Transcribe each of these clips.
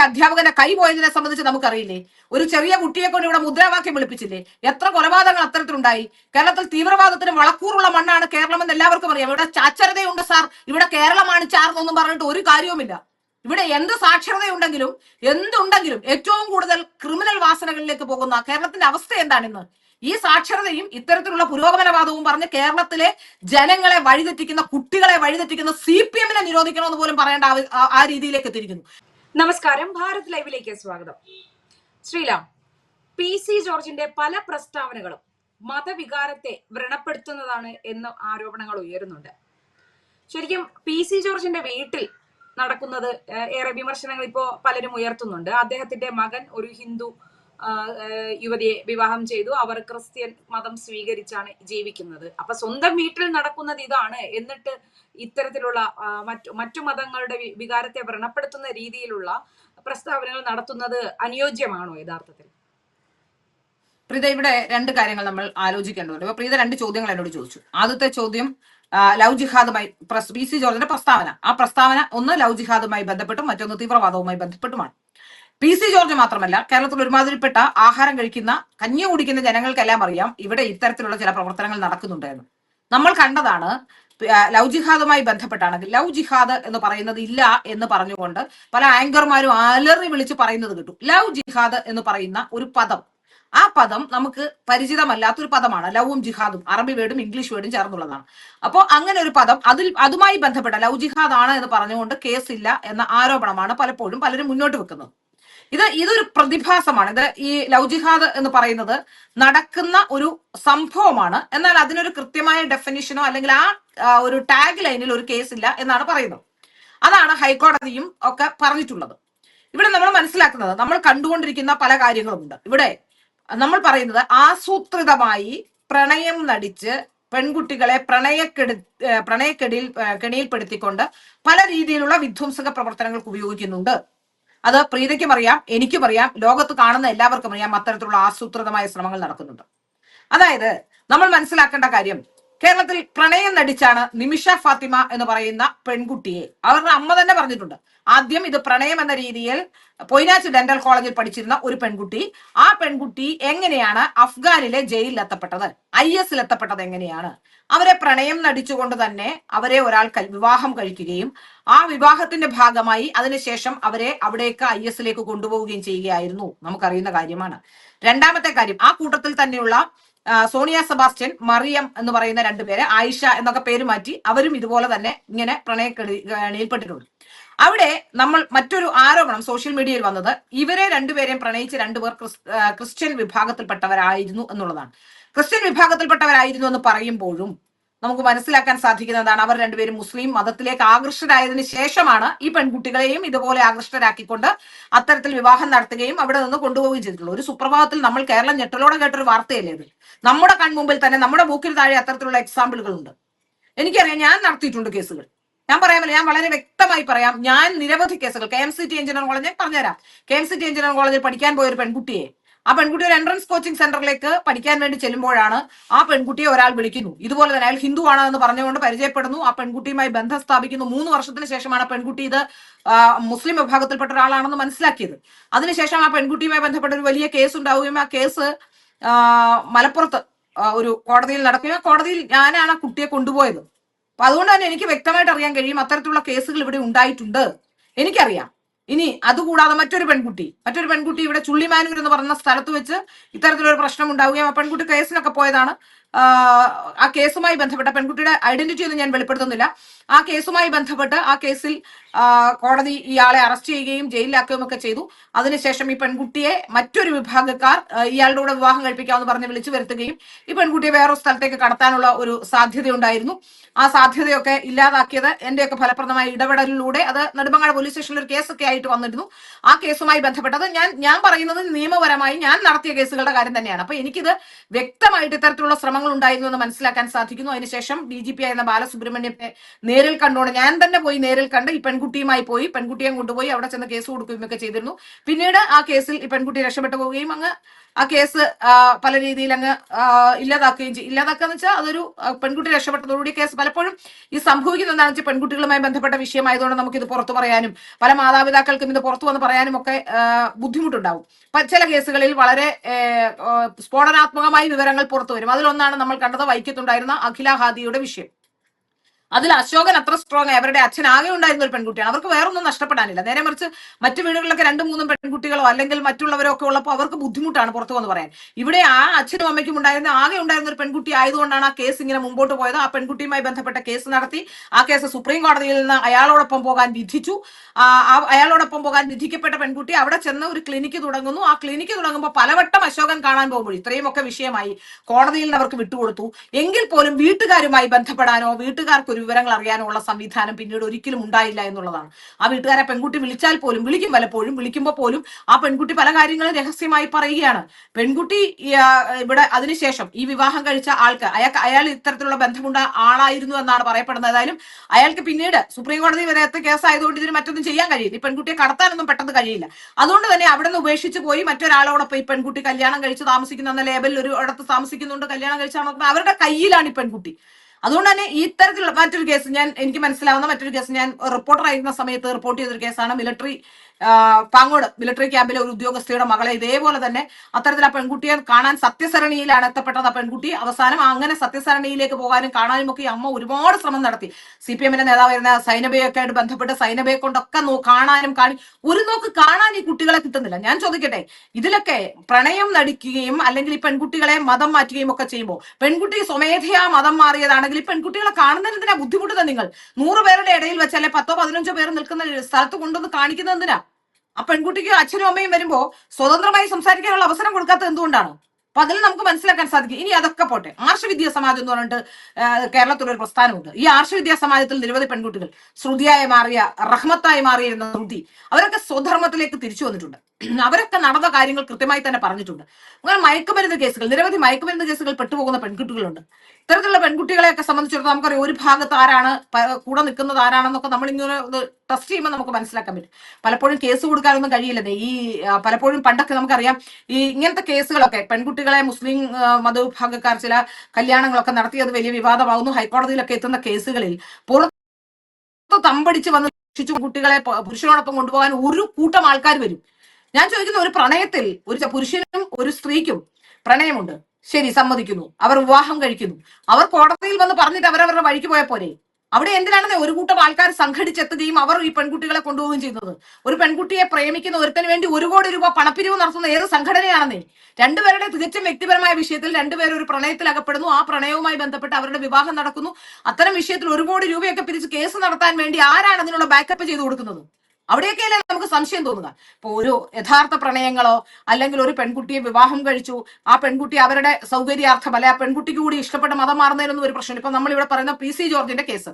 കോളേജിലെ അധ്യാപകന്റെ കൈ പോയതിനെ സംബന്ധിച്ച് നമുക്കറിയില്ലേ? ഒരു ചെറിയ കുട്ടിയെ കൊണ്ട് ഇവിടെ മുദ്രാവാക്യം വിളിപ്പിച്ചില്ലേ? എത്ര കൊലപാതകങ്ങൾ അത്തരത്തിലുണ്ടായി? കേരളത്തിൽ തീവ്രവാദത്തിന് വളക്കൂറുള്ള മണ്ണാണ് കേരളം എന്ന് എല്ലാവർക്കും അറിയാം. ഇവിടെ സാക്ഷരതയുണ്ട് സാർ. ഇവിടെ കേരളമാണ് ചാർന്നൊന്നും പറഞ്ഞിട്ട് ഒരു കാര്യവുമില്ല. ഇവിടെ എന്ത് സാക്ഷരതയുണ്ടെങ്കിലും എന്തുണ്ടെങ്കിലും ഏറ്റവും കൂടുതൽ ക്രിമിനൽ വാസനകളിലേക്ക് പോകുന്ന കേരളത്തിന്റെ അവസ്ഥ എന്താണിന്ന് ഈ സാക്ഷരതയും ഇത്തരത്തിലുള്ള പുരോഗമനവാദവും പറഞ്ഞ് കേരളത്തിലെ ജനങ്ങളെ വഴിതെറ്റിക്കുന്ന കുട്ടികളെ വഴിതെറ്റിക്കുന്ന സി പി എമ്മിനെ നിരോധിക്കണമെന്ന് പോലും പറയേണ്ട ആ രീതിയിലേക്ക് എത്തിയിരിക്കുന്നു. നമസ്കാരം. ഭാരത് ലൈവിലേക്ക് സ്വാഗതം. ശ്രീലാം പി സി ജോർജിന്റെ പല പ്രസ്താവനകളും മതവികാരത്തെ വ്രണപ്പെടുത്തുന്നതാണ് എന്ന ആരോപണങ്ങൾ ഉയരുന്നുണ്ട്. ശരിക്കും പി സി ജോർജിന്റെ വീട്ടിൽ നടക്കുന്നത് ഏറെ വിമർശനങ്ങൾ ഇപ്പോ പലരും ഉയർത്തുന്നുണ്ട്. അദ്ദേഹത്തിന്റെ മകൻ ഒരു ഹിന്ദു യുവതിയെ വിവാഹം ചെയ്തു. അവർ ക്രിസ്ത്യൻ മതം സ്വീകരിച്ചാണ് ജീവിക്കുന്നത്. അപ്പൊ സ്വന്തം വീട്ടിൽ നടക്കുന്നത് ഇതാണ്. എന്നിട്ട് ഇത്തരത്തിലുള്ള മറ്റു മറ്റു മതങ്ങളുടെ വികാരത്തെ വ്രണപ്പെടുത്തുന്ന രീതിയിലുള്ള പ്രസ്താവനകൾ നടത്തുന്നത് അനുയോജ്യമാണോ യഥാർത്ഥത്തിൽ? പ്രീത ഇവിടെ രണ്ട് കാര്യങ്ങൾ നമ്മൾ ആലോചിക്കേണ്ടതുണ്ട്. അപ്പൊ പ്രീത രണ്ട് ചോദ്യങ്ങൾ എന്നോട് ചോദിച്ചു. ആദ്യത്തെ ചോദ്യം ലവ് ജിഹാദുമായി പി സി ജോർജിന്റെ പ്രസ്താവന. ആ പ്രസ്താവന ഒന്ന് ലവ് ജിഹാദുമായി ബന്ധപ്പെട്ടും മറ്റൊന്ന് തീവ്രവാദവുമായി ബന്ധപ്പെട്ടുമാണ്. പി സി ജോർജ് മാത്രമല്ല കേരളത്തിൽ ഒരുമാതിരിപ്പെട്ട ആഹാരം കഴിക്കുന്ന കഞ്ഞി കുടിക്കുന്ന ജനങ്ങൾക്കെല്ലാം അറിയാം ഇവിടെ ഇത്തരത്തിലുള്ള ചില പ്രവർത്തനങ്ങൾ നടക്കുന്നുണ്ടായിരുന്നു. നമ്മൾ കണ്ടതാണ് ലവ് ജിഹാദുമായി ബന്ധപ്പെട്ടാണെങ്കിൽ ലവ് ജിഹാദ് എന്ന് പറയുന്നത് ഇല്ല എന്ന് പറഞ്ഞുകൊണ്ട് പല ആങ്കർമാരും അലറി വിളിച്ച് പറയുന്നത് കിട്ടും. ലവ് ജിഹാദ് എന്ന് പറയുന്ന ഒരു പദം. ആ പദം നമുക്ക് പരിചിതമല്ലാത്തൊരു പദമാണ്. ലവും ജിഹാദും അറബി വേർഡും ഇംഗ്ലീഷ് വേർഡും ചേർന്നുള്ളതാണ്. അപ്പോൾ അങ്ങനെ ഒരു പദം അതിൽ അതുമായി ബന്ധപ്പെട്ട ലവ് ജിഹാദ് ആണ് എന്ന് പറഞ്ഞുകൊണ്ട് കേസില്ല എന്ന ആരോപണമാണ് പലപ്പോഴും പലരും മുന്നോട്ട് വെക്കുന്നത്. ഇത് ഇതൊരു പ്രതിഭാസമാണ്. ഇത് ഈ ലവ് ജിഹാദ് എന്ന് പറയുന്നത് നടക്കുന്ന ഒരു സംഭവമാണ്. എന്നാൽ അതിനൊരു കൃത്യമായ ഡെഫിനിഷനോ അല്ലെങ്കിൽ ആ ഒരു ടാഗ് ലൈനിൽ ഒരു കേസില്ല എന്നാണ് പറയുന്നത്. അതാണ് ഹൈക്കോടതിയും ഒക്കെ പറഞ്ഞിട്ടുള്ളത്. ഇവിടെ നമ്മൾ മനസ്സിലാക്കുന്നത് നമ്മൾ കണ്ടുകൊണ്ടിരിക്കുന്ന പല കാര്യങ്ങളുമുണ്ട്. ഇവിടെ നമ്മൾ പറയുന്നത് ആസൂത്രിതമായി പ്രണയം നടിച്ച് പെൺകുട്ടികളെ പ്രണയക്കെടു പ്രണയക്കെടിയിൽ കെണിയിൽപ്പെടുത്തിക്കൊണ്ട് പല രീതിയിലുള്ള വിധ്വംസക പ്രവർത്തനങ്ങൾക്ക് ഉപയോഗിക്കുന്നുണ്ട്. അത് പ്രീതയ്ക്കും അറിയാം എനിക്കും അറിയാം. ലോകത്ത് കാണുന്ന എല്ലാവർക്കും അറിയാം അത്തരത്തിലുള്ള ആസൂത്രിതമായ ശ്രമങ്ങൾ നടക്കുന്നുണ്ട്. അതായത് നമ്മൾ മനസ്സിലാക്കേണ്ട കാര്യം കേരളത്തിൽ പ്രണയം നടിച്ചാണ് നിമിഷ ഫാത്തിമ എന്ന് പറയുന്ന പെൺകുട്ടിയെ. അവരുടെ അമ്മ തന്നെ പറഞ്ഞിട്ടുണ്ട്. ആദ്യം ഇത് പ്രണയം എന്ന രീതിയിൽ പൊയ്നാച്ച് ഡെന്റൽ കോളേജിൽ പഠിച്ചിരുന്ന ഒരു പെൺകുട്ടി. ആ പെൺകുട്ടി എങ്ങനെയാണ് അഫ്ഗാനിലെ ജയിലിൽ എത്തപ്പെട്ടത് ഐ എസിൽ എത്തപ്പെട്ടത് എങ്ങനെയാണ്? അവരെ പ്രണയം നടിച്ചുകൊണ്ട് തന്നെ അവരെ ഒരാൾ വിവാഹം കഴിക്കുകയും ആ വിവാഹത്തിന്റെ ഭാഗമായി അതിനുശേഷം അവരെ അവിടേക്ക് ഐ എസിലേക്ക് കൊണ്ടുപോവുകയും ചെയ്യുകയായിരുന്നു. നമുക്കറിയുന്ന കാര്യമാണ്. രണ്ടാമത്തെ കാര്യം ആ കൂട്ടത്തിൽ തന്നെയുള്ള സോണിയ സെബാസ്റ്റ്യൻ മറിയം എന്ന് പറയുന്ന രണ്ടുപേരെ ആയിഷ എന്നൊക്കെ പേര് മാറ്റി അവരും ഇതുപോലെ തന്നെ ഇങ്ങനെ പ്രണയക്കെണിയിൽപ്പെട്ടിട്ടുണ്ട് അവിടെ നമ്മൾ മറ്റൊരു ആരോപണം സോഷ്യൽ മീഡിയയിൽ വന്നത് ഇവരെ രണ്ടുപേരെയും പ്രണയിച്ച് രണ്ടുപേർ ക്രിസ്- ക്രിസ്ത്യൻ വിഭാഗത്തിൽപ്പെട്ടവരായിരുന്നു എന്നുള്ളതാണ്. ക്രിസ്ത്യൻ വിഭാഗത്തിൽപ്പെട്ടവരായിരുന്നു എന്ന് പറയുമ്പോഴും നമുക്ക് മനസ്സിലാക്കാൻ സാധിക്കുന്നതാണ് അവർ രണ്ടുപേരും മുസ്ലിം മതത്തിലേക്ക് ആകൃഷ്ടരായതിനു ശേഷമാണ് ഈ പെൺകുട്ടികളെയും ഇതുപോലെ ആകൃഷ്ടരാക്കിക്കൊണ്ട് അത്തരത്തിൽ വിവാഹം നടത്തുകയും അവിടെ നിന്ന് കൊണ്ടുപോവുകയും ചെയ്തിട്ടുള്ളൂ ഒരു സുപ്രഭാതത്തിൽ നമ്മൾ കേരളം ഞെട്ടലോടെ കേട്ടൊരു വാർത്തയല്ലേ ഇത്? നമ്മുടെ കൺമുമ്പിൽ തന്നെ നമ്മുടെ മൂക്കിൽ താഴെ അത്തരത്തിലുള്ള എക്സാമ്പിളുകൾ ഉണ്ട് എനിക്കറിയാം ഞാൻ നടത്തിയിട്ടുണ്ട് കേസുകൾ. ഞാൻ പറയാമല്ലോ ഞാൻ വളരെ വ്യക്തമായി പറയാം. ഞാൻ നിരവധി കേസുകൾ K M C T engineering college പറഞ്ഞുതരാം. K M C T engineering കോളേജിൽ പഠിക്കാൻ പോയ ഒരു പെൺകുട്ടിയെ ആ പെൺകുട്ടി ഒരു എൻട്രൻസ് കോച്ചിങ് സെന്ററിലേക്ക് പഠിക്കാൻ വേണ്ടി ചെല്ലുമ്പോഴാണ് ആ പെൺകുട്ടിയെ ഒരാൾ വിളിക്കുന്നു. ഇതുപോലെ തന്നെ അയാൾ ഹിന്ദു ആണ് എന്ന് പറഞ്ഞുകൊണ്ട് പരിചയപ്പെടുന്നു. ആ പെൺകുട്ടിയുമായി ബന്ധം സ്ഥാപിക്കുന്നു. മൂന്ന് വർഷത്തിന് ശേഷമാണ് പെൺകുട്ടി ഇത് മുസ്ലിം വിഭാഗത്തിൽപ്പെട്ട ഒരാളാണെന്ന് മനസ്സിലാക്കിയത്. അതിനുശേഷം ആ പെൺകുട്ടിയുമായി ബന്ധപ്പെട്ട ഒരു വലിയ കേസ് ഉണ്ടാവുകയും ആ കേസ് മലപ്പുറത്ത് ഒരു കോടതിയിൽ നടക്കുകയും കോടതിയിൽ ഞാനാണ് ആ കുട്ടിയെ കൊണ്ടുപോയത്. അപ്പൊ അതുകൊണ്ട് തന്നെ എനിക്ക് വ്യക്തമായിട്ട് അറിയാൻ കഴിയും അത്തരത്തിലുള്ള കേസുകൾ ഇവിടെ ഉണ്ടായിട്ടുണ്ട്. എനിക്കറിയാം. ഇനി അതുകൂടാതെ മറ്റൊരു പെൺകുട്ടി മറ്റൊരു പെൺകുട്ടി ഇവിടെ ചുള്ളിമാനൂർ എന്ന് പറയുന്ന സ്ഥലത്ത് വെച്ച് ഇത്തരത്തിലൊരു പ്രശ്നം ഉണ്ടാവുകയും ആ പെൺകുട്ടി കേസിനൊക്കെ പോയതാണ്. ആ, കേസുമായി ബന്ധപ്പെട്ട പെൺകുട്ടിയുടെ ഐഡന്റിറ്റി ഒന്നും ഞാൻ വെളിപ്പെടുത്തുന്നില്ല. ആ കേസുമായി ബന്ധപ്പെട്ട് ആ കേസിൽ കോടതി ഇയാളെ അറസ്റ്റ് ചെയ്യുകയും ജയിലിലാക്കുകയും ഒക്കെ ചെയ്തു. അതിനുശേഷം ഈ പെൺകുട്ടിയെ മറ്റൊരു വിഭാഗക്കാർ ഇയാളുടെ കൂടെ വിവാഹം കഴിപ്പിക്കാമെന്ന് പറഞ്ഞ് വിളിച്ചു വരുത്തുകയും ഈ പെൺകുട്ടിയെ വേറൊരു സ്ഥലത്തേക്ക് കടത്താനുള്ള ഒരു സാധ്യതയുണ്ടായിരുന്നു. ആ സാധ്യതയൊക്കെ ഇല്ലാതാക്കിയത് എന്റെയൊക്കെ ഫലപ്രദമായ ഇടപെടലിലൂടെ അത് നെടുമങ്ങാട് പോലീസ് സ്റ്റേഷനിൽ ഒരു കേസൊക്കെ ആയിട്ട് വന്നിരുന്നു. ആ കേസുമായി ബന്ധപ്പെട്ടത് ഞാൻ ഞാൻ പറയുന്നത് നിയമപരമായി ഞാൻ നടത്തിയ കേസുകളുടെ കാര്യം തന്നെയാണ്. അപ്പൊ എനിക്കിത് വ്യക്തമായിട്ട് ഇത്തരത്തിലുള്ള ശ്രമങ്ങൾ ശ്രമങ്ങൾ ഉണ്ടായിരുന്നു എന്ന് മനസ്സിലാക്കാൻ സാധിക്കുന്നു. അതിനുശേഷം ഡി ജി പി ആയിരുന്ന ബാലസുബ്രഹ്മണ്യത്തെ നേരിൽ കണ്ടോണ്ട് ഞാൻ തന്നെ പോയി നേരിൽ കണ്ട് ഈ പെൺകുട്ടിയുമായി പോയി പെൺകുട്ടിയെ കൊണ്ടുപോയി അവിടെ ചെന്ന് കേസ് കൊടുക്കുകയും ഒക്കെ ചെയ്തിരുന്നു. പിന്നീട് ആ കേസിൽ ഈ പെൺകുട്ടി രക്ഷപ്പെട്ടു പോവുകയും അങ്ങ് ആ കേസ് പല രീതിയിൽ അങ്ങ് ഇല്ലാതാക്കുകയും ചെയ്യും ഇല്ലാതാക്കുക എന്ന് വെച്ചാൽ അതൊരു പെൺകുട്ടി രക്ഷപ്പെട്ടതോടുകൂടി കേസ് പലപ്പോഴും ഈ സംഭവിക്കുന്നത് എന്താണെന്ന് വെച്ചാൽ പെൺകുട്ടികളുമായി ബന്ധപ്പെട്ട വിഷയമായതുകൊണ്ട് നമുക്ക് ഇത് പുറത്തു പറയാനും പല മാതാപിതാക്കൾക്കും ഇത് പുറത്തു വന്ന് പറയാനും ഒക്കെ ബുദ്ധിമുട്ടുണ്ടാവും. ചില കേസുകളിൽ വളരെ സ്ഫോടനാത്മകമായ വിവരങ്ങൾ പുറത്തു വരും. അതിലൊന്നാണ് നമ്മൾ കണ്ടത് വൈക്കത്തുണ്ടായിരുന്ന അഖില ഹാദിയുടെ വിഷയം. അതിൽ അശോകൻ അത്ര സ്ട്രോങ് അവരുടെ അച്ഛൻ ആകെ ഉണ്ടായിരുന്ന ഒരു പെൺകുട്ടിയാണ്. അവർക്ക് വേറൊന്നും നഷ്ടപ്പെടാനില്ല. നേരെ മറിച്ച് മറ്റു വീടുകളിലൊക്കെ രണ്ടും മൂന്നും പെൺകുട്ടികളോ അല്ലെങ്കിൽ മറ്റുള്ളവരൊക്കെ ഉള്ളപ്പോൾ അവർക്ക് ബുദ്ധിമുട്ടാണ് പുറത്തു വന്ന് പറയാൻ. ഇവിടെ ആ അച്ഛനും അമ്മയ്ക്കും ഉണ്ടായിരുന്ന ആകെ ഉണ്ടായിരുന്ന ഒരു പെൺകുട്ടി ആയതുകൊണ്ടാണ് ആ കേസ് ഇങ്ങനെ മുമ്പോട്ട് പോയത്. ആ പെൺകുട്ടിയുമായി ബന്ധപ്പെട്ട കേസ് നടത്തി. ആ കേസ് സുപ്രീം കോടതിയിൽ നിന്ന് അയാളോടൊപ്പം പോകാൻ വിധിച്ചു. അയാളോടൊപ്പം പോകാൻ വിധിക്കപ്പെട്ട പെൺകുട്ടി അവിടെ ചെന്ന് ഒരു ക്ലിനിക്ക് തുടങ്ങുന്നു. ആ ക്ലിനിക്ക് തുടങ്ങുമ്പോൾ പലവട്ടം അശോകൻ കാണാൻ പോകുമ്പോൾ ഇത്രയും ഒക്കെ വിഷയമായി കോടതിയിൽ നിന്ന് അവർക്ക് വിട്ടുകൊടുത്തു. എങ്കിൽ പോലും വീട്ടുകാരുമായി ബന്ധപ്പെടാനോ വീട്ടുകാർക്ക് വിവരങ്ങൾ അറിയാനുള്ള സംവിധാനം പിന്നീട് ഒരിക്കലും ഉണ്ടായില്ല എന്നുള്ളതാണ്. ആ വീട്ടുകാരെ പെൺകുട്ടി വിളിച്ചാൽ പോലും വിളിക്കും പലപ്പോഴും വിളിക്കുമ്പോൾ പോലും ആ പെൺകുട്ടി പല കാര്യങ്ങളും രഹസ്യമായി പറയുകയാണ്. പെൺകുട്ടി ഇവിടെ അതിനുശേഷം ഈ വിവാഹം കഴിച്ച ആൾക്ക് അയാൾക്ക് അയാൾ ഇത്തരത്തിലുള്ള ബന്ധമുണ്ട ആളായിരുന്നു എന്നാണ് പറയപ്പെടുന്നത്. ഏതായാലും അയാൾക്ക് പിന്നീട് സുപ്രീം കോടതി വരെ കേസായതുകൊണ്ട് ഇതിന് മറ്റൊന്നും ചെയ്യാൻ കഴിയില്ല. ഈ പെൺകുട്ടിയെ കടത്താനൊന്നും പെട്ടെന്ന് കഴിയില്ല. അതുകൊണ്ട് തന്നെ അവിടെ നിന്ന് ഉപേക്ഷിച്ച് പോയി മറ്റൊരാളോടൊപ്പം ഈ പെൺകുട്ടി കല്യാണം കഴിച്ച് താമസിക്കുന്ന എന്ന ലേബലിൽ ഒരു ഇടത്ത് താമസിക്കുന്നുണ്ട് കല്യാണം കഴിച്ചാൽ അവരുടെ കയ്യിലാണ് ഈ പെൺകുട്ടി. അതുകൊണ്ട് തന്നെ ഈ തരത്തിലുള്ള മറ്റൊരു കേസ് ഞാൻ എനിക്ക് മനസ്സിലാവുന്ന മറ്റൊരു കേസ് ഞാൻ റിപ്പോർട്ടർ ആയിരുന്ന സമയത്ത് റിപ്പോർട്ട് ചെയ്തൊരു കേസാണ് മിലിറ്ററി പാങ്ങോട് മിലിറ്ററി ക്യാമ്പിലെ ഒരു ഉദ്യോഗസ്ഥയുടെ മകളെ ഇതേപോലെ തന്നെ അത്തരത്തിൽ ആ പെൺകുട്ടിയെ കാണാൻ സത്യസരണിയിലാണ് എത്തപ്പെട്ടത്. ആ പെൺകുട്ടി അവസാനം അങ്ങനെ സത്യസരണിയിലേക്ക് പോകാനും കാണാനും ഒക്കെ അമ്മ ഒരുപാട് ശ്രമം നടത്തി. സി പി എമ്മിന്റെ നേതാവായിരുന്ന സൈനബയൊക്കെ ആയിട്ട് ബന്ധപ്പെട്ട് സൈനബയെ കൊണ്ടൊക്കെ നോ കാണാനും കാണി ഒരു നോക്ക് കാണാൻ ഈ കുട്ടികളെ കിട്ടുന്നില്ല. ഞാൻ ചോദിക്കട്ടെ ഇതിലൊക്കെ പ്രണയം നടിക്കുകയും അല്ലെങ്കിൽ ഈ പെൺകുട്ടികളെ മതം മാറ്റുകയും ഒക്കെ ചെയ്യുമ്പോൾ പെൺകുട്ടി സ്വമേധയാ മതം മാറിയതാണെങ്കിൽ ഈ പെൺകുട്ടികളെ കാണുന്നതിന് ബുദ്ധിമുട്ടുന്നത് നിങ്ങൾ? നൂറ് പേരുടെ ഇടയിൽ വെച്ച് അല്ലെ പത്തോ പതിനഞ്ചോ പേർ നിൽക്കുന്ന സ്ഥലത്ത് കൊണ്ടുവന്ന് കാണിക്കുന്നത് എന്തിനാ ആ പെൺകുട്ടിക്ക് അച്ഛനും അമ്മയും വരുമ്പോ സ്വതന്ത്രമായി സംസാരിക്കാനുള്ള അവസരം കൊടുക്കാത്തത് എന്തുകൊണ്ടാണ്? അപ്പൊ അതിൽ നമുക്ക് മനസ്സിലാക്കാൻ സാധിക്കും. ഇനി അതൊക്കെ പോട്ടെ. ആർഷവിദ്യാ സമാജം എന്ന് പറഞ്ഞിട്ട് കേരളത്തിൽ ഒരു പ്രസ്ഥാനമുണ്ട് ഈ ആർഷവിദ്യാ സമാജത്തിൽ നിരവധി പെൺകുട്ടികൾ ശ്രുതിയായി മാറിയ റഹ്മത്തായി മാറിയിരുന്ന ശ്രുതി അവരൊക്കെ സ്വധർമ്മത്തിലേക്ക് തിരിച്ചു വന്നിട്ടുണ്ട്. അവരൊക്കെ നടന്ന കാര്യങ്ങൾ കൃത്യമായി തന്നെ പറഞ്ഞിട്ടുണ്ട്. അങ്ങനെ മയക്കുമരുന്ന് കേസുകൾ നിരവധി മയക്കുമരുന്ന് കേസുകൾ പെട്ടുപോകുന്ന പെൺകുട്ടികളുണ്ട്. ഇത്തരത്തിലുള്ള പെൺകുട്ടികളെയൊക്കെ സംബന്ധിച്ചിടത്തോളം നമുക്കറിയാം ഒരു ഭാഗത്ത് ആരാണ് കൂടെ നിൽക്കുന്നത് ആരാണെന്നൊക്കെ നമ്മൾ ഇങ്ങനെ ടെസ്റ്റ് ചെയ്യുമ്പോൾ നമുക്ക് മനസ്സിലാക്കാൻ പറ്റും. പലപ്പോഴും കേസ് കൊടുക്കാനൊന്നും കഴിയില്ലെന്നേ ഈ പലപ്പോഴും പണ്ടൊക്കെ നമുക്കറിയാം ഈ ഇങ്ങനത്തെ കേസുകളൊക്കെ പെൺകുട്ടികളെ മുസ്ലിം മതവിഭാഗക്കാർ ചില കല്യാണങ്ങളൊക്കെ നടത്തിയത് വലിയ വിവാദമാകുന്നു ഹൈക്കോടതിയിലൊക്കെ എത്തുന്ന കേസുകളിൽ പുറത്ത് തമ്പടിച്ച് വന്ന് കുട്ടികളെ പുരുഷനോടൊപ്പം കൊണ്ടുപോകാൻ ഒരു കൂട്ടം ആൾക്കാർ വരും. ഞാൻ ചോദിക്കുന്ന ഒരു പ്രണയത്തിൽ ഒരു പുരുഷനും ഒരു സ്ത്രീക്കും പ്രണയമുണ്ട്. ശരി സമ്മതിക്കുന്നു. അവർ വിവാഹം കഴിക്കുന്നു. അവർ കോടതിയിൽ വന്ന് പറഞ്ഞിട്ട് അവരവരുടെ വഴിക്ക് പോയ പോരെ? അവിടെ എന്തിനാണെന്ന് ഒരു കൂട്ടം ആൾക്കാർ സംഘടിച്ചെത്തുകയും അവർ ഈ പെൺകുട്ടികളെ കൊണ്ടുപോവുകയും ചെയ്യുന്നത്? ഒരു പെൺകുട്ടിയെ പ്രേമിക്കുന്ന ഒരുത്തിന് വേണ്ടി ഒരു കോടി രൂപ പണപ്പിരിവ് നടത്തുന്ന ഏത് സംഘടനയാണെന്നേ? രണ്ടുപേരുടെ തികച്ചും വ്യക്തിപരമായ വിഷയത്തിൽ രണ്ടുപേരും ഒരു പ്രണയത്തിൽ അകപ്പെടുന്നു. ആ പ്രണയവുമായി ബന്ധപ്പെട്ട് അവരുടെ വിവാഹം നടക്കുന്നു. അത്തരം വിഷയത്തിൽ ഒരു കോടി രൂപയൊക്കെ പിരിച്ച് കേസ് നടത്താൻ വേണ്ടി ആരാണ് അതിനുള്ള ബാക്കപ്പ് ചെയ്തു കൊടുക്കുന്നത്? അവിടെയൊക്കെയല്ലേ നമുക്ക് സംശയം തോന്നുക. ഇപ്പൊ ഒരു യഥാർത്ഥ പ്രണയങ്ങളോ അല്ലെങ്കിൽ ഒരു പെൺകുട്ടിയെ വിവാഹം കഴിച്ചു ആ പെൺകുട്ടി അവരുടെ സൗകര്യാർത്ഥം അല്ലെ ആ പെൺകുട്ടിക്ക് കൂടി ഇഷ്ടപ്പെട്ട മതം മാറുന്നതിനൊന്നും ഒരു പ്രശ്നമില്ല. ഇപ്പൊ നമ്മൾ ഇവിടെ പറയുന്ന പി സി ജോർജിന്റെ കേസ്.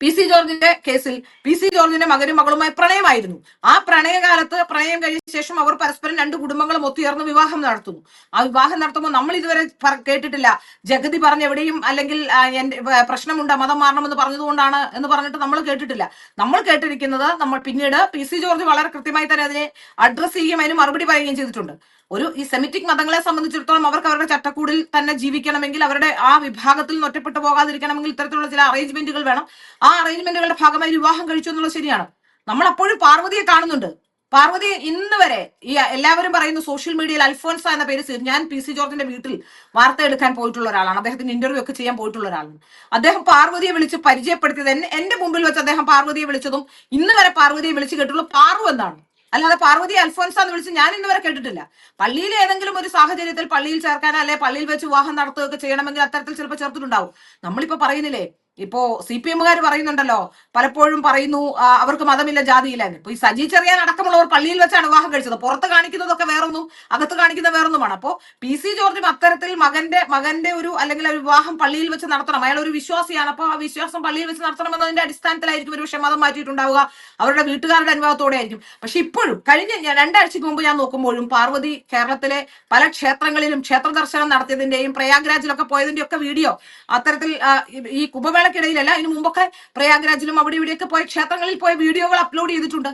പി സി ജോർജിന്റെ കേസിൽ പി സി ജോർജിന്റെ മകനും മകളുമായി പ്രണയമായിരുന്നു. ആ പ്രണയകാലത്ത് പ്രണയം കഴിഞ്ഞ ശേഷം അവർ പരസ്പരം രണ്ട് കുടുംബങ്ങളും ഒത്തുയർന്ന് വിവാഹം നടത്തുന്നു. ആ വിവാഹം നടത്തുമ്പോൾ നമ്മൾ ഇതുവരെ കേട്ടിട്ടില്ല. ജഗതി പറഞ്ഞ എവിടെയും അല്ലെങ്കിൽ എന്റെ പ്രശ്നമുണ്ട് മതം മാറണമെന്ന് പറഞ്ഞതുകൊണ്ടാണ് എന്ന് പറഞ്ഞിട്ട് നമ്മൾ കേട്ടിട്ടില്ല. നമ്മൾ കേട്ടിരിക്കുന്നത് നമ്മൾ പിന്നീട് പി സി ജോർജ് വളരെ കൃത്യമായി തന്നെ അതിനെ അഡ്രസ് ചെയ്യുകയും അതിന് മറുപടി പറയുകയും ചെയ്തിട്ടുണ്ട്. ഒരു ഈ സെമിറ്റിക് മതങ്ങളെ സംബന്ധിച്ചിടത്തോളം അവർക്ക് അവരുടെ ചട്ടക്കൂടിൽ തന്നെ ജീവിക്കണമെങ്കിൽ അവരുടെ ആ വിഭാഗത്തിൽ നിന്ന് ഒറ്റപ്പെട്ടു പോകാതിരിക്കണമെങ്കിൽ ഇത്തരത്തിലുള്ള ചില അറേഞ്ച്മെന്റുകൾ വേണം. ആ അറേഞ്ച്മെന്റുകളുടെ ഭാഗമായി വിവാഹം കഴിച്ചു എന്നുള്ളത് ശരിയാണ്. നമ്മൾ അപ്പോഴും പാർവതിയെ കാണുന്നുണ്ട്. പാർവതി ഇന്ന് വരെ ഈ എല്ലാവരും പറയുന്ന സോഷ്യൽ മീഡിയയിൽ അൽഫോൻസ എന്ന പേര് ഞാൻ പി സി ജോർജിന്റെ വീട്ടിൽ വാർത്ത എടുക്കാൻ പോയിട്ടുള്ള ഒരാളാണ്. അദ്ദേഹത്തിന് ഇന്റർവ്യൂ ഒക്കെ ചെയ്യാൻ പോയിട്ടുള്ള ഒരാളാണ്. അദ്ദേഹം പാർവതിയെ വിളിച്ച് പരിചയപ്പെടുത്തിയത് എന്റെ മുമ്പിൽ വെച്ച് അദ്ദേഹം പാർവതിയെ വിളിച്ചതും ഇന്ന് വരെ പാർവതിയെ വിളിച്ച് കേട്ടുള്ള പാർവ് എന്നാണ്. അല്ലാതെ പാർവതി അൽഫോൻസ എന്ന് വിളിച്ച് ഞാൻ ഇന്നുവരെ കേട്ടിട്ടില്ല. പള്ളിയിൽ ഏതെങ്കിലും ഒരു സാഹചര്യത്തിൽ പള്ളിയിൽ ചേർക്കാനോ അല്ലെ പള്ളിയിൽ വെച്ച് വിവാഹം നടത്തുകയൊക്കെ ചെയ്യണമെങ്കിൽ അത്തരത്തിൽ ചിലപ്പോൾ ചേർത്തിട്ടുണ്ടാവും. നമ്മളിപ്പോ പറയുന്നില്ലേ ഇപ്പോ സി പി എമ്മുകാർ പറയുന്നുണ്ടല്ലോ പലപ്പോഴും പറയുന്നു അവർക്ക് മതമില്ല ജാതിയില്ല ഇപ്പൊ ഈ സജി ചെറിയാൻ അടക്കമുള്ളവർ പള്ളിയിൽ വെച്ചാണ് വിവാഹം കഴിച്ചത്. പുറത്ത് കാണിക്കുന്നതൊക്കെ വേറൊന്നും അകത്ത് കാണിക്കുന്ന വേറൊന്നുമാണ്. അപ്പോ പി സി ജോർജും അത്തരത്തിൽ മകന്റെ മകന്റെ ഒരു അല്ലെങ്കിൽ ഒരു വിവാഹം പള്ളിയിൽ വെച്ച് നടത്തണം. അയാൾ ഒരു വിശ്വാസിയാണ്. അപ്പൊ ആ വിശ്വാസം പള്ളിയിൽ വെച്ച് നടത്തണം എന്നതിന്റെ അടിസ്ഥാനത്തിലായിരിക്കും ഒരു പക്ഷേ മതം മാറ്റിയിട്ടുണ്ടാവുക. അവരുടെ വീട്ടുകാരുടെ അനുഭവത്തോടെ ആയിരിക്കും. പക്ഷെ ഇപ്പോഴും കഴിഞ്ഞ രണ്ടാഴ്ചക്ക് മുമ്പ് ഞാൻ നോക്കുമ്പോഴും പാർവതി കേരളത്തിലെ പല ക്ഷേത്രങ്ങളിലും ക്ഷേത്ര ദർശനം നടത്തിയതിന്റെയും പ്രയാഗ്രാജിലൊക്കെ പോയതിന്റെയൊക്കെ വീഡിയോ അത്തരത്തിൽ ഈ- ഈ കുംഭമേളക്കിടയിലല്ല ഇതിനു മുമ്പൊക്കെ പ്രയാഗ്രാജിലും അവിടെ ഇവിടെയൊക്കെ പോയ ക്ഷേത്രങ്ങളിൽ പോയ വീഡിയോകൾ അപ്ലോഡ് ചെയ്തിട്ടുണ്ട്.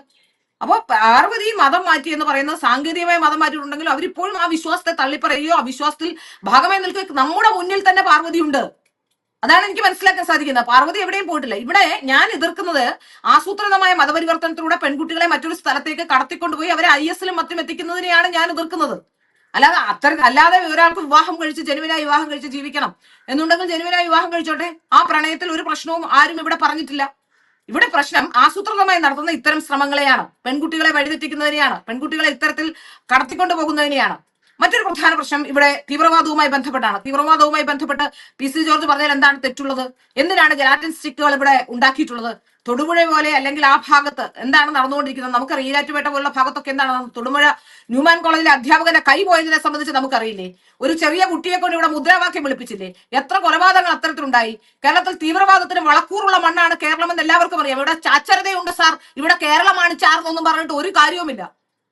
അപ്പോൾ പാർവതി മതം മാറ്റി എന്ന് പറയുന്നത് സാങ്കേതികമായി മതം മാറ്റിയിട്ടുണ്ടെങ്കിലും അവരിപ്പോഴും ആ വിശ്വാസത്തെ തള്ളിപ്പറയുകയോ ആ വിശ്വാസത്തിൽ ഭാഗമായി നിൽക്കുക നമ്മുടെ മുന്നിൽ തന്നെ പാർവതി ഉണ്ട് അതാണ് എനിക്ക് മനസ്സിലാക്കാൻ സാധിക്കുന്നത്. പാർവതി എവിടെയും പോയിട്ടില്ല. ഇവിടെ ഞാൻ എതിർക്കുന്നത് ആസൂത്രിതമായ മതപരിവർത്തനത്തിലൂടെ പെൺകുട്ടികളെ മറ്റൊരു സ്ഥലത്തേക്ക് കടത്തിക്കൊണ്ടുപോയി അവരെ ഐ എസിലും മറ്റും എത്തിക്കുന്നതിനെയാണ് ഞാൻ എതിർക്കുന്നത്. അല്ലാതെ അത്ര അല്ലാതെ ഒരാൾക്ക് വിവാഹം കഴിച്ച് ജനുവിനായി വിവാഹം കഴിച്ച് ജീവിക്കണം. എന്നുണ്ടെങ്കിൽ ജനുവിനായി വിവാഹം കഴിച്ചോട്ടെ? ആ പ്രണയത്തിൽ ഒരു പ്രശ്നവും ആരും ഇവിടെ പറഞ്ഞിട്ടില്ല. ഇവിടെ പ്രശ്നം ആസൂത്രിതമായി നടത്തുന്ന ഇത്തരം ശ്രമങ്ങളെയാണ്. പെൺകുട്ടികളെ വഴിതെറ്റിക്കുന്നതിനെയാണ്. പെൺകുട്ടികളെ ഇത്തരത്തിൽ കടത്തിക്കൊണ്ടു പോകുന്നതിനെയാണ്. മറ്റൊരു പ്രധാന പ്രശ്നം ഇവിടെ തീവ്രവാദവുമായി ബന്ധപ്പെട്ടാണ്. തീവ്രവാദവുമായി ബന്ധപ്പെട്ട് പി സി ജോർജ് പറഞ്ഞാൽ എന്താണ് തെറ്റുള്ളത്? എന്തിനാണ് ജലാറ്റിൻ സ്റ്റിക്കുകൾ ഇവിടെ ഉണ്ടാക്കിയിട്ടുള്ളത്? തൊടുപുഴ പോലെ അല്ലെങ്കിൽ ആ ഭാഗത്ത് എന്താണ് നടന്നുകൊണ്ടിരിക്കുന്നത്? നമുക്ക് റീലാറ്റുപേട്ട പോലുള്ള ഭാഗത്തൊക്കെ എന്താണ്? തൊടുപുഴ ന്യൂമാൻ കോളേജിലെ അധ്യാപകന്റെ കൈ പോയതിനെ സംബന്ധിച്ച് നമുക്കറിയില്ലേ? ഒരു ചെറിയ കുട്ടിയെ കൊണ്ട് ഇവിടെ മുദ്രാവാക്യം വിളിപ്പിച്ചില്ലേ? എത്ര കൊലപാതകങ്ങൾ അത്തരത്തിലുണ്ടായി? കേരളത്തിൽ തീവ്രവാദത്തിന് വളക്കൂറുള്ള മണ്ണാണ് കേരളം എന്ന് എല്ലാവർക്കും അറിയാം. ഇവിടെ ചാച്ചരതയുണ്ട് സാർ. ഇവിടെ കേരളമാണ് ചാർന്നൊന്നും പറഞ്ഞിട്ട് ഒരു കാര്യവുമില്ല.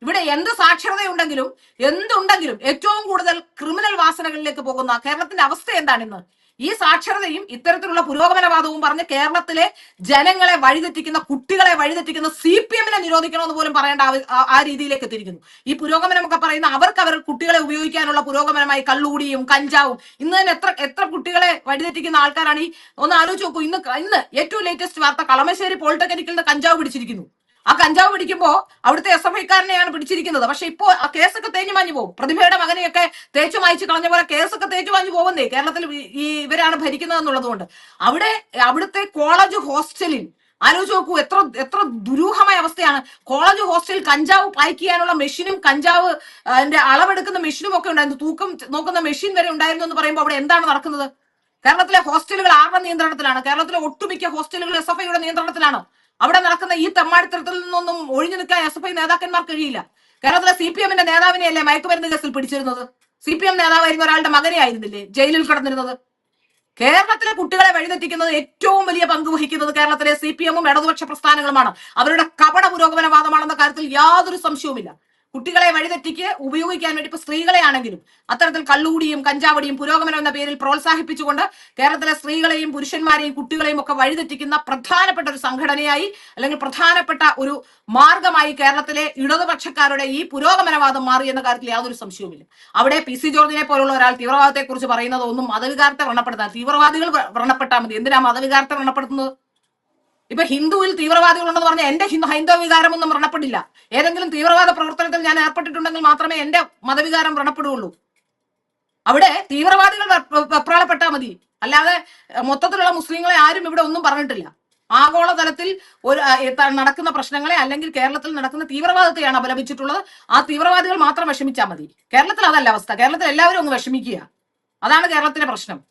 ഇവിടെ എന്ത് സാക്ഷരതയുണ്ടെങ്കിലും എന്തുണ്ടെങ്കിലും ഏറ്റവും കൂടുതൽ ക്രിമിനൽ വാസനകളിലേക്ക് പോകുന്ന കേരളത്തിന്റെ അവസ്ഥ എന്താണ് ഇന്ന് ഈ സാക്ഷരതയും ഇത്തരത്തിലുള്ള പുരോഗമനവാദവും പറഞ്ഞ് കേരളത്തിലെ ജനങ്ങളെ വഴിതെറ്റിക്കുന്ന കുട്ടികളെ വഴിതെറ്റിക്കുന്ന സി പി എമ്മിനെ നിരോധിക്കണമെന്ന് പോലും പറയേണ്ട ആ- രീതിയിലേക്ക് എത്തിയിരിക്കുന്നു. ഈ പുരോഗമനമൊക്കെ പറയുന്ന അവർക്ക് അവർ കുട്ടികളെ ഉപയോഗിക്കാനുള്ള പുരോഗമനമായി കള്ളുകൂടിയും കഞ്ചാവും ഇന്ന് തന്നെ എത്ര എത്ര കുട്ടികളെ വഴിതെറ്റിക്കുന്ന ആൾക്കാരാണ് ഈ ഒന്ന് ആലോചിച്ച് നോക്കൂ. ഇന്ന് ഇന്ന് ഏറ്റവും ലേറ്റസ്റ്റ് വാർത്ത കളമശ്ശേരി പോളിടെക്നിക്കിൽ നിന്ന് കഞ്ചാവ് പിടിച്ചിരിക്കുന്നു. ആ കഞ്ചാവ് പിടിക്കുമ്പോ അവിടുത്തെ എസ് എഫ് ഐക്കാരനെയാണ് പിടിച്ചിരിക്കുന്നത്. പക്ഷെ ഇപ്പോ ആ കേസൊക്കെ തേഞ്ഞു മാഞ്ഞു പോകും. പ്രതിഭയുടെ മകനെയൊക്കെ തേച്ചു മായിച്ച് കളഞ്ഞ പോലെ കേസൊക്കെ തേച്ചു മാഞ്ഞു പോകുന്നേ. കേരളത്തിൽ ഈ- ഇവരാണ് ഭരിക്കുന്നത് എന്നുള്ളത് കൊണ്ട് അവിടെ അവിടുത്തെ കോളേജ് ഹോസ്റ്റലിൽ ആലോചിച്ച് നോക്കൂ എത്ര എത്ര ദുരൂഹമായ അവസ്ഥയാണ്. കോളേജ് ഹോസ്റ്റലിൽ കഞ്ചാവ് പായ്ക്ക് ചെയ്യാനുള്ള മെഷീനും കഞ്ചാവ് അതിന്റെ അളവെടുക്കുന്ന മെഷീനും ഒക്കെ ഉണ്ടായിരുന്നു. തൂക്കം നോക്കുന്ന മെഷീൻ വരെ ഉണ്ടായിരുന്നു എന്ന് പറയുമ്പോൾ അവിടെ എന്താണ് നടക്കുന്നത്? കേരളത്തിലെ ഹോസ്റ്റലുകൾ ആരുടെ നിയന്ത്രണത്തിലാണ്. കേരളത്തിലെ ഒട്ടുമിക്ക ഹോസ്റ്റലുകൾ എസ് എഫ് ഐയുടെ നിയന്ത്രണത്തിലാണ്. അവിടെ നടക്കുന്ന ഈ തെമ്മാടിത്തരത്തിൽ നിന്നൊന്നും ഒഴിഞ്ഞു നിൽക്കാൻ എസ് എഫ് ഐ നേതാക്കന്മാർ കഴിയില്ല. കേരളത്തിലെ സി പി എമ്മിന്റെ നേതാവിനെയല്ലേ മയക്കുമരുന്ന് കേസിൽ പിടിച്ചിരുന്നത്? സി പി എം നേതാവായിരുന്ന ഒരാളുടെ മകനെ ആയിരുന്നില്ലേ ജയിലിൽ കിടന്നിരുന്നത്? കേരളത്തിലെ കുട്ടികളെ വഴിതെറ്റിക്കുന്നത് ഏറ്റവും വലിയ പങ്ക് വഹിക്കുന്നത് കേരളത്തിലെ സി പി എമ്മും ഇടതുപക്ഷ പ്രസ്ഥാനങ്ങളുമാണ്. അവരുടെ കപട പുരോഗമനവാദമാണെന്ന കാര്യത്തിൽ യാതൊരു സംശയവുമില്ല. കുട്ടികളെ വഴിതെറ്റിക്ക് ഉപയോഗിക്കാൻ വേണ്ടി ഇപ്പൊ സ്ത്രീകളെ ആണെങ്കിലും അത്തരത്തിൽ കള്ളുകൂടിയും കഞ്ചാവടിയും പുരോഗമനം എന്ന പേരിൽ പ്രോത്സാഹിപ്പിച്ചുകൊണ്ട് കേരളത്തിലെ സ്ത്രീകളെയും പുരുഷന്മാരെയും കുട്ടികളെയും ഒക്കെ വഴിതെറ്റിക്കുന്ന പ്രധാനപ്പെട്ട ഒരു സംഘടനയായി അല്ലെങ്കിൽ പ്രധാനപ്പെട്ട ഒരു മാർഗമായി കേരളത്തിലെ ഇടതുപക്ഷക്കാരുടെ ഈ പുരോഗമനവാദം മാറി എന്ന കാര്യത്തിൽ യാതൊരു സംശയവുമില്ല. അവിടെ പി സി ജോർജിനെ പോലുള്ള ഒരാൾ തീവ്രവാദത്തെക്കുറിച്ച് പറയുന്നത് ഒന്നും മതവികാരത്തെ വ്രണപ്പെടുത്താൻ തീവ്രവാദികൾ വ്ര- വ്രണപ്പെട്ടാൽ മതി. എന്തിനാ മതവികാരത്തെ വ്രണപ്പെടുത്തുന്നത്? ഇപ്പൊ ഹിന്ദുവിൽ തീവ്രവാദികളുണ്ടെന്ന് പറഞ്ഞാൽ എന്റെ ഹിന്ദു ഹൈന്ദവ വികാരമൊന്നും വ്രണപ്പെടില്ല. ഏതെങ്കിലും തീവ്രവാദ പ്രവർത്തനത്തിൽ ഞാൻ ഏർപ്പെട്ടിട്ടുണ്ടെങ്കിൽ മാത്രമേ എന്റെ മതവികാരം വ്രണപ്പെടുകയുള്ളൂ. അവിടെ തീവ്രവാദികൾ വെപ്രാളപ്പെട്ടാൽ മതി. അല്ലാതെ മൊത്തത്തിലുള്ള മുസ്ലിങ്ങളെ ആരും ഇവിടെ ഒന്നും പറഞ്ഞിട്ടില്ല. ആഗോളതലത്തിൽ ഒരു നടക്കുന്ന പ്രശ്നങ്ങളെ അല്ലെങ്കിൽ കേരളത്തിൽ നടക്കുന്ന തീവ്രവാദത്തെയാണ് അപലപിച്ചിട്ടുള്ളത്. ആ തീവ്രവാദികൾ മാത്രം വിഷമിച്ചാൽ മതി. കേരളത്തിൽ അതല്ല അവസ്ഥ. കേരളത്തിൽ എല്ലാവരും ഒന്ന് വിഷമിക്കുക. അതാണ് കേരളത്തിലെ പ്രശ്നം.